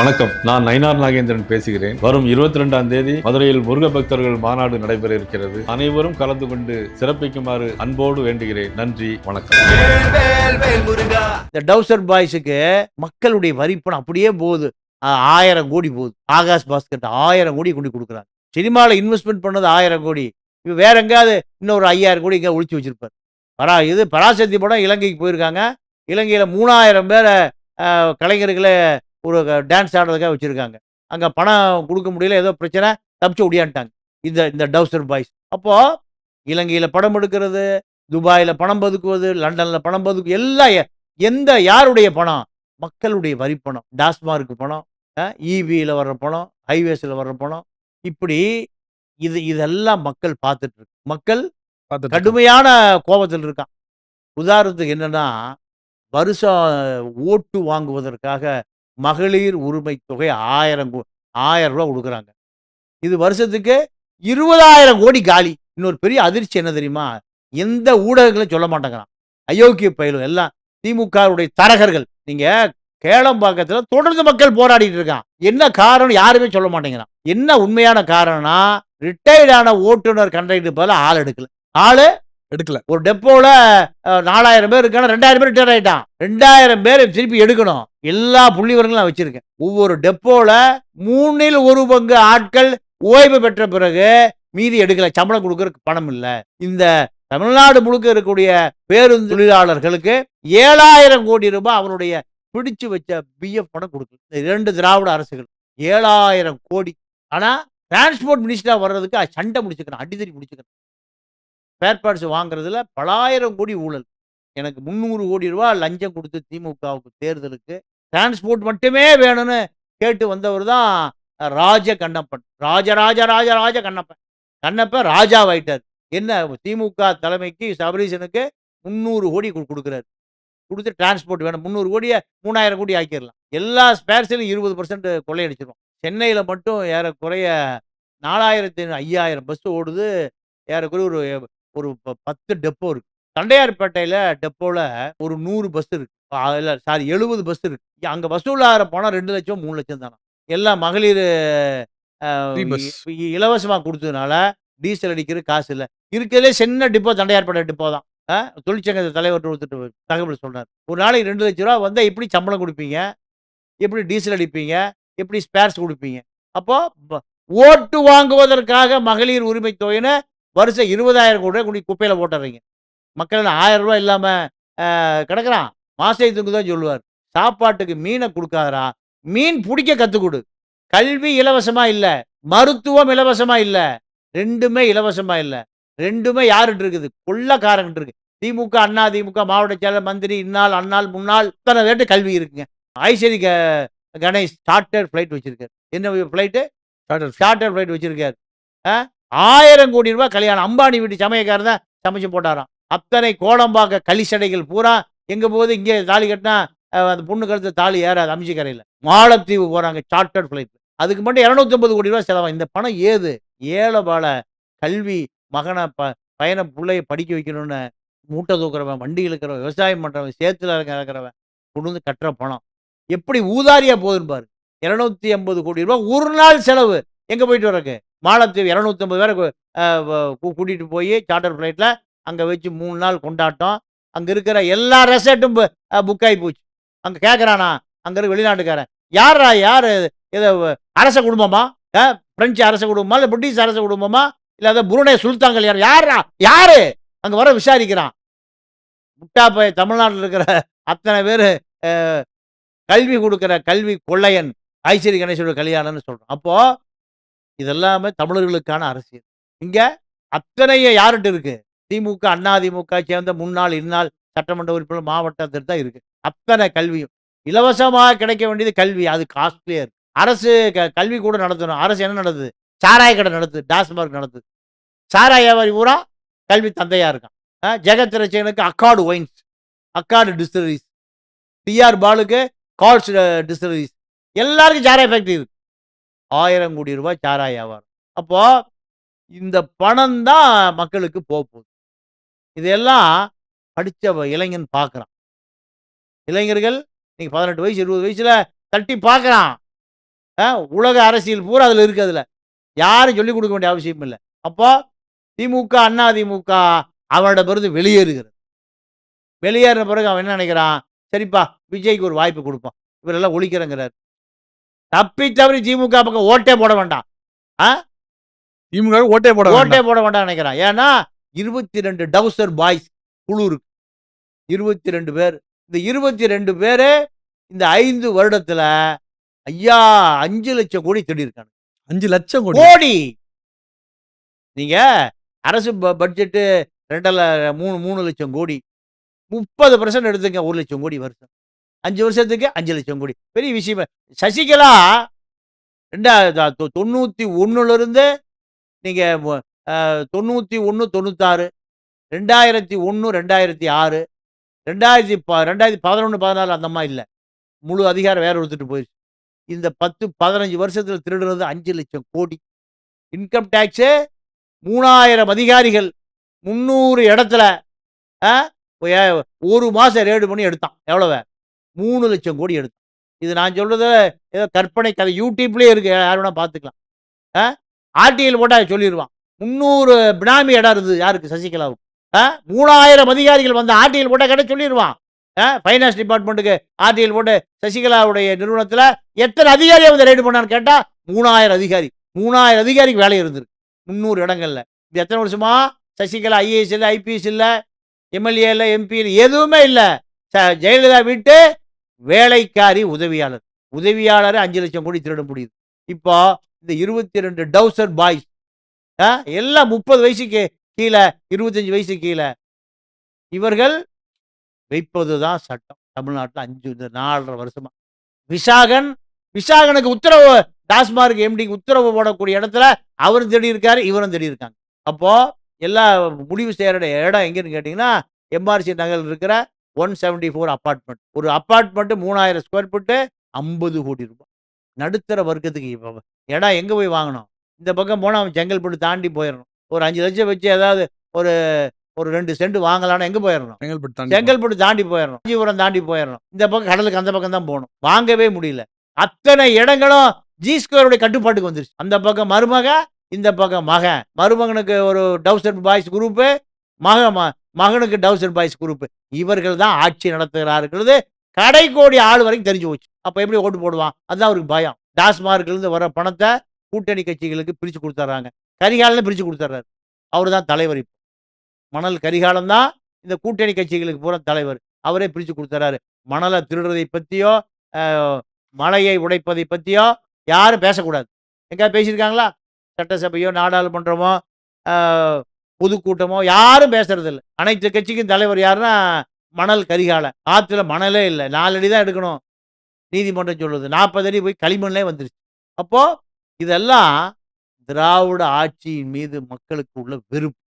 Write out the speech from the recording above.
வணக்கம். நான் நயினார் நாகேந்திரன் பேசுகிறேன். வரும் இருபத்தி ரெண்டாம் தேதி மதுரையில் முருக பக்தர்கள் மாநாடு நடைபெற இருக்கிறது அனைவரும் கலந்து கொண்டு சிறப்பிக்குமாறு அன்போடு வேண்டுகிறேன். நன்றி வணக்கம். இந்த டவுசர் பாய்ஸுக்கு மக்களுடைய வரிப்பணம் அப்படியே போகுது. ஆயிரம் கோடி போகுது. ஆகாஷ் பாஸ்கர் ஆயிரம் கோடி கொண்டு கொடுக்குறாங்க. சினிமாவில் இன்வெஸ்ட்மெண்ட் பண்ணது ஆயிரம் கோடி. இப்போ வேற எங்கேயாவது இன்னொரு ஐயாயிரம் கோடி இங்கே ஒழிச்சு வச்சிருப்பார். பரா இது பராசக்தி படம் இலங்கைக்கு போயிருக்காங்க. இலங்கையில் மூணாயிரம் பேரை கலைஞர்களை ஒரு டான்ஸ் ஆடுறதுக்காக வச்சுருக்காங்க. அங்கே பணம் கொடுக்க முடியல ஏதோ பிரச்சனை தப்பிச்சு ஒடியான்ட்டாங்க இந்த இந்த டவுசர் பாய்ஸ். அப்போது இலங்கையில் படம் எடுக்கிறது துபாயில் பணம் பதுக்குவது லண்டனில் பணம் பதுக்கு எல்லாம் எ- எந்த யாருடைய பணம்? மக்களுடைய வரி பணம். டாஸ்மார்க் பணம் இவியில் வர்ற பணம் ஹைவேஸில் வர்ற பணம். இப்படி இது இதெல்லாம் மக்கள் பார்த்துட்டு இருக்கு மக்கள் கடுமையான கோபத்தில் இருக்கான் உதாரணத்துக்கு என்னன்னா வருஷம் ஓட்டு வாங்குவதற்காக மகளிர் உரிமை தொகை ஆயிரம் கோ- ஆயிரம் ரூபா கொடுக்குறாங்க. இது வருஷத்துக்கு இருபதாயிரம் கோடி காலி. இன்னொரு பெரிய அதிர்ச்சி என்ன தெரியுமா? எந்த ஊடகங்களும் சொல்ல மாட்டேங்கிறான். அயோக்கிய பயிலும் எல்லாம் திமுகவுடைய தரகர்கள். நீங்க கேளம்பாக்கத்துல தொடர்ந்து மக்கள் போராடிட்டு இருக்கான். என்ன காரணம் யாருமே சொல்ல மாட்டேங்கிறான். என்ன உண்மையான காரணம்னா ரிட்டையர்டான ஓட்டுநர் கண்டக்டர் பதில் ஆள் எடுக்கல. ஆளு எடுக்கல. ஒரு டெப்போல நாலாயிரம் பேர் இருக்கான ரெண்டாயிரம் பேர் ரிட்டையர் ஆயிட்டான். ரெண்டாயிரம் பேர் திருப்பி எடுக்கணும். எல்லா புள்ளிவரங்களும் நான் வச்சிருக்கேன். ஒவ்வொரு டெப்போல மூணில் ஒரு பங்கு ஆட்கள் ஓய்வு பெற்ற பிறகு மீதி எடுக்கல. சம்பளம் கொடுக்கறதுக்கு பணம் இல்லை. இந்த தமிழ்நாடு முழுக்க இருக்கக்கூடிய பேருந்து தொழிலாளர்களுக்கு ஏழாயிரம் கோடி ரூபாய் அவருடைய பிடிச்சு வச்ச பிஎஃப் பணம் கொடுக்கல இந்த இரண்டு திராவிட அரசுகள். ஏழாயிரம் கோடி. ஆனா டிரான்ஸ்போர்ட் மினிஸ்டரா வர்றதுக்கு சண்டை முடிச்சுக்கிறேன் அடித்தடி முடிச்சுக்கிறேன் ஸ்பேர் பார்ட்ஸ் வாங்குறதுல பலாயிரம் கோடி ஊழல். எனக்கு முந்நூறு கோடி ரூபா லஞ்சம் கொடுத்து திமுகவுக்கு தேர்தலுக்கு டிரான்ஸ்போர்ட் மட்டுமே வேணும்னு கேட்டு வந்தவர் தான் ராஜ கண்ணப்பன். ராஜ ராஜ ராஜ ராஜ கண்ணப்பன். கண்ணப்பன் ராஜாவாயிட்டார். என்ன திமுக தலைமைக்கு சபரீசனுக்கு முந்நூறு கோடி கொடுக்குறாரு. கொடுத்து டிரான்ஸ்போர்ட் வேணும். முந்நூறு கோடியை மூணாயிரம் கோடி ஆக்கிடலாம் எல்லா ஸ்பேர்ஸிலும் இருபது பர்சன்ட் கொள்ளையடிச்சிடும் சென்னையில் மட்டும் ஏறக்குறைய நாலாயிரத்தி ஐயாயிரம் பஸ் ஓடுது. ஏறக்குறைய ஒரு ஒரு பத்து டெப்போ இருக்கு. தண்டையார்பேட்டையில் டெப்போவில் ஒரு நூறு பஸ் இருக்கு. இல்லை சாரி எழுபது பஸ் இருக்கு. அங்கே வசூலாகிற பணம் ரெண்டு லட்சம் மூணு லட்சம் தானே எல்லாம் மகளிர். இலவசமாக கொடுத்ததுனால டீசல் அடிக்கிற காசு இல்லை. இருக்கிறதே சின்ன டிப்போ தண்டையார்பேட்டை டிப்போ தான். தொழிற்சங்க தலைவர் ஒருத்தர் தகவல் சொன்னார். ஒரு நாளைக்கு ரெண்டு லட்ச ரூபா வந்தால் எப்படி சம்பளம் கொடுப்பீங்க? எப்படி டீசல் அடிப்பீங்க? எப்படி ஸ்பேர்ஸ் கொடுப்பீங்க? அப்போ ஓட்டு வாங்குவதற்காக மகளிர் உரிமை தொகைன்னு வருஷம் இருபதாயிரம் கோடி ரூபாய் கொண்டு குப்பையில் போட்டுறீங்க. மக்கள் ஆயிரம் ரூபாய் இல்லாமல் கிடக்குறான். மாசத்துக்கு தான் சொல்லுவார். சாப்பாட்டுக்கு மீனை கொடுக்காதரா மீன் பிடிக்க கற்றுக் கொடு. கல்வி இலவசமா இல்லை. மருத்துவம் இலவசமா இல்லை. ரெண்டுமே இலவசமா இல்லை. ரெண்டுமே யாருட்டு இருக்குது? கொள்ளக்காரங்கிட்டு இருக்கு. திமுக அண்ணா திமுக மாவட்ட செயலர் மந்திரி இந்நாள் அந்நாள் முன்னாள் இத்தனை பேர்ட்டு கல்வி இருக்குங்க. ஐஸ்வரி க கணேஷ் சார்ட்டர் ஃப்ளைட் வச்சிருக்காரு. என்ன ஃப்ளைட்டு சார்ட்டர் ஃப்ளைட் வச்சிருக்காரு. ஆ? ஆயிரம் கோடி ரூபாய் கல்யாணம். அம்பானி வீட்டு சமயக்காரர் தான் சமைச்சு போட்டாராம். அத்தனை கோடம்பாக்க களிசடைகள் பூரா எங்கே போகுது? இங்கே தாலி கட்டினா அந்த பொண்ணு கழுத்து தாலி ஏறாது அமிச்சிக்கரையில் மாலத்தீவு போகிறாங்க சார்ட்டர் ஃப்ளைட் அதுக்கு மட்டும் 250 கோடி ரூபாய் செலவாகும். இந்த பணம் ஏது? ஏழை பால கல்வி மகனை ப பையனை பிள்ளைய படிக்க வைக்கணும்னு மூட்டை தூக்குறவன் வண்டி இழுக்கிறவன் விவசாயம் பண்ணுறவன் சேத்துல இறக்க இறக்குறவன் கொண்டு வந்து கட்டுற பணம். எப்படி ஊதாரியா போகுதுன்னு பாரு. இரநூத்தி ஐம்பது கோடி ரூபாய் ஒரு நாள் செலவு. எங்கே போயிட்டு வரக்கு மாலத்தீவு இரநூத்தி ஐம்பது பேரை கூட்டிகிட்டு போய் சார்ட்டர் ஃப்ளைட்டில் அங்கே வச்சு மூணு நாள் கொண்டாட்டம். அங்கே இருக்கிற எல்லா ரெசார்ட்டும் புக் ஆகி போச்சு. அங்கே கேட்கறானா அங்கே இருக்க வெளிநாட்டுக்காரன். யாரா? யார் இதை அரச குடும்பமா? பிரெஞ்சு அரச குடும்பமா? இல்லை பிரிட்டிஷ் அரச குடும்பமா? இல்லை அதை புருணை சுல்தான்கள் யார்? யாரா யாரு? அங்கே வர விசாரிக்கிறான். முட்டாப்பை தமிழ்நாட்டில் இருக்கிற அத்தனை பேர் கல்வி கொடுக்குற கல்வி கொள்ளையன் ஐஸ்வரி கணேசோட கல்யாணம்னு சொல்கிறோம் அப்போ இதெல்லாமே தமிழர்களுக்கான அரசியல். இங்க அத்தனைய யார்கிட்ட இருக்கு? திமுக அண்ணா திமுக சேர்ந்த முன்னாள் இந்நாள் சட்டமன்ற உறுப்பினர் மாவட்டத்தில் தான் இருக்கு. அத்தனை கல்வியும். இலவசமாக கிடைக்க வேண்டியது கல்வி. அது காஸ்ட்லியர் இருக்கு அரசு க- கல்வி கூட நடத்தணும். அரசு என்ன நடத்துது? சாராய கடை நடத்துது. டாஸ்மார்க் நடத்துது. சாராய வியாபாரி பூரா கல்வி தந்தையாக இருக்கான். Jagath ரச்சகனுக்கு Accord wines Accord distilleries T R பாலுக்கு கால்ஸ் டிஸ்டலரிஸ் எல்லாருக்கும் சாராய ஃபேக்ட்ரி இருக்கு. ஆயிரம் கோடி ரூபாய் சாராய வியாபாரம் அப்போ இந்த பணம் தான் மக்களுக்கு போக போகுது. இதெல்லாம் படித்த இளைஞன் பார்க்குறான் இளைஞர்கள் இன்னைக்கு பதினெட்டு வயசு இருபது வயசுல தட்டி பார்க்குறான் ஆ, உலக அரசியல் பூரா அதில் இருக்கு அதில். யாரும் சொல்லிக் கொடுக்க வேண்டிய அவசியம் இல்லை. அப்போ திமுக அண்ணா திமுக அவனோட பிறகு வெளியேறுகிறது. வெளியேறின பிறகு அவன் என்ன நினைக்கிறான்? சரிப்பா விஜய்க்கு ஒரு வாய்ப்பு கொடுப்பான். இவரெல்லாம் ஒழிக்கிறேங்கிறார். தப்பி தவறி திமுக பக்கம் ஓட்டே போட வேண்டாம். திமுக ஓட்டே போட ஓட்டே. போட வேண்டாம் நினைக்கிறான். ஏன்னா இருபத்தி ரெண்டு டவுசர் பாய்ஸ் குழு இருக்கு இருபத்தி ரெண்டு பேர். இந்த இருபத்தி ரெண்டு பேரு இந்த ஐந்து வருடத்துல ஐயா அஞ்சு லட்சம் கோடி திடீர்க்காங்க அஞ்சு லட்சம் கோடி. கோடி! நீங்க அரசு பட்ஜெட்டு ரெண்டரை மூணு மூணு லட்சம் கோடி. முப்பது பர்சன்ட் எடுத்துங்க ஒரு லட்சம் கோடி வருஷம். அஞ்சு வருஷத்துக்கு அஞ்சு லட்சம் கோடி. பெரிய விஷயம். சசிகலா ரெண்டா தொண்ணூற்றி தொ- நீங்கள் தொண்ணூற்றி ஒன்று தொண்ணூத்தாறு ரெண்டாயிரத்தி ஒன்று ரெண்டாயிரத்தி ஆறு ரெண்டாயிரத்தி ப ரெண்டாயிரத்தி பதினொன்று பதினாலு அந்த மாதிரி இல்லை. முழு அதிகாரம் வேற ஒருத்துட்டு போயிடுச்சு. இந்த பத்து பதினஞ்சு வருஷத்தில் திருடுறது அஞ்சு லட்சம் கோடி. இன்கம் டேக்ஸு மூணாயிரம் அதிகாரிகள் முந்நூறு இடத்துல ஒரு மாதம் ரேடு பண்ணி எடுத்தான். எவ்வளவு? மூணு லட்சம் கோடி எடுத்து இது நான் சொல்றது ஏதோ கற்பனை கதை யூடியூப்லேயே இருக்கு யார் வேணா பார்த்துக்கலாம். ஆ? ஆர்டிஎல் போட்டால் சொல்லிடுவான் முந்நூறு பினாமி இடம் இருக்குது யாருக்கு? சசிகலாவுக்கு. ஆ? மூணாயிரம் அதிகாரிகள் வந்து ஆர்டிஎல் போட்டால் கேட்டால் சொல்லிடுவான் ஆ? ஃபைனான்ஸ் டிபார்ட்மெண்ட்டுக்கு ஆர்டிஎல் போட்டு சசிகலாவுடைய நிறுவனத்தில் எத்தனை அதிகாரியை வந்து ரைடு பண்ணான்னு கேட்டால் மூணாயிரம் அதிகாரி. மூணாயிரம் அதிகாரிக்கு வேலை இருந்திருக்கு. முந்நூறு இடங்களில். இது எத்தனை வருஷமா? சசிகலா ஐஏஎஸ் இல்லை ஐபிஎஸ் இல்லை எம்எல்ஏ இல்லை எம்பி இல்லை எதுவுமே இல்லை. ஜெயலலிதா விட்டு வேலைக்காரி உதவியாளர். உதவியாளரை அஞ்சு லட்சம் கோடி திருட முடியுது. இப்போ இந்த இருபத்தி ரெண்டு டவுசர் பாய்ஸ் எல்லாம் முப்பது வயசுக்கு கீழே இருபத்தஞ்சு வயசு கீழே இவர்கள் வைப்பது தான் சட்டம். தமிழ்நாட்டில் அஞ்சு இந்த நாலரை வருஷமா. விசாகன் விசாகனுக்கு உத்தரவு டாஸ்மார்க் எம்டிக்கு உத்தரவு போடக்கூடிய இடத்துல அவரும் தேடி இருக்காரு இவரும் தேடி இருக்காங்க அப்போ எல்லா முடிவு செய்யற இடம் எங்கன்னு கேட்டிங்கன்னா எம்ஆர்சி நகரில் இருக்கிற ஒன் செவன்டி ஃபோர் அப்பார்ட்மெண்ட். ஒரு அப்பார்ட்மெண்ட் மூணாயிரம் ஸ்கொயர் ஃபீட்டு ஐம்பது கோடி ரூபாய். நடுத்தர வர்க்கத்துக்கு இப்போ இடம் எங்கே போய் வாங்கணும்? இந்த பக்கம் போனால் அவன் செங்கல்பட்டு தாண்டி போயிடணும் ஒரு அஞ்சு லட்சம் வச்சு ஏதாவது ஒரு ஒரு ரெண்டு சென்ட் வாங்கலாம்னா எங்கே போயிடணும் செங்கல்பட்டு செங்கல்பட்டு தாண்டி போயிடணும் காஞ்சிபுரம் தாண்டி போயிடணும் இந்த பக்கம் கடலுக்கு அந்த பக்கம் தான் போகணும். வாங்கவே முடியல. அத்தனை இடங்களும் ஜி ஸ்கொயருடைய கட்டுப்பாட்டுக்கு வந்துருச்சு. அந்த பக்கம் மருமக இந்த பக்கம் மகன். மருமகனுக்கு ஒரு டவுசர் பாய்ஸ் குரூப்பு மக மகனுக்கு டவுசர் பாய்ஸ் குரூப்பு இவர்கள் தான் ஆட்சி நடத்துகிறாருங்கிறது கடைக்கோடி ஆள் வரைக்கும் தெரிஞ்சு போச்சு. அப்போ எப்படி ஓட்டு போடுவான்? அதுதான் அவருக்கு பயம். டாஸ்மார்க்லேருந்து வர பணத்தை கூட்டணி கட்சிகளுக்கு பிரித்து கொடுத்துட்றாங்க கரிகாலன்னு பிரித்து கொடுத்துட்றாரு அவர் தான் தலைவர் இப்போ. மணல் கரிகாலம் தான் இந்த கூட்டணி கட்சிகளுக்கு பூரா தலைவர். அவரே பிரித்து கொடுத்துறாரு. மணலை திருடுறதை பற்றியோ மலையை உடைப்பதை பற்றியோ யாரும் பேசக்கூடாது. எங்கேயா பேசியிருக்காங்களா? சட்டசபையோ நாடாளுமன்றமோ பொதுக்கூட்டமோ யாரும் பேசுறது இல்லை அனைத்து கட்சிக்கும் தலைவர் யாருன்னா மணல் கரிகால ஆற்றுல மணலே இல்லை. நாலு அடி தான் எடுக்கணும். நீதிமன்றம் சொல்லுது. நாற்பது அடி போய் களிமண்லே வந்துருச்சு. அப்போ இதெல்லாம் திராவிட ஆட்சியின் மீது மக்களுக்கு உள்ள வெறுப்பு.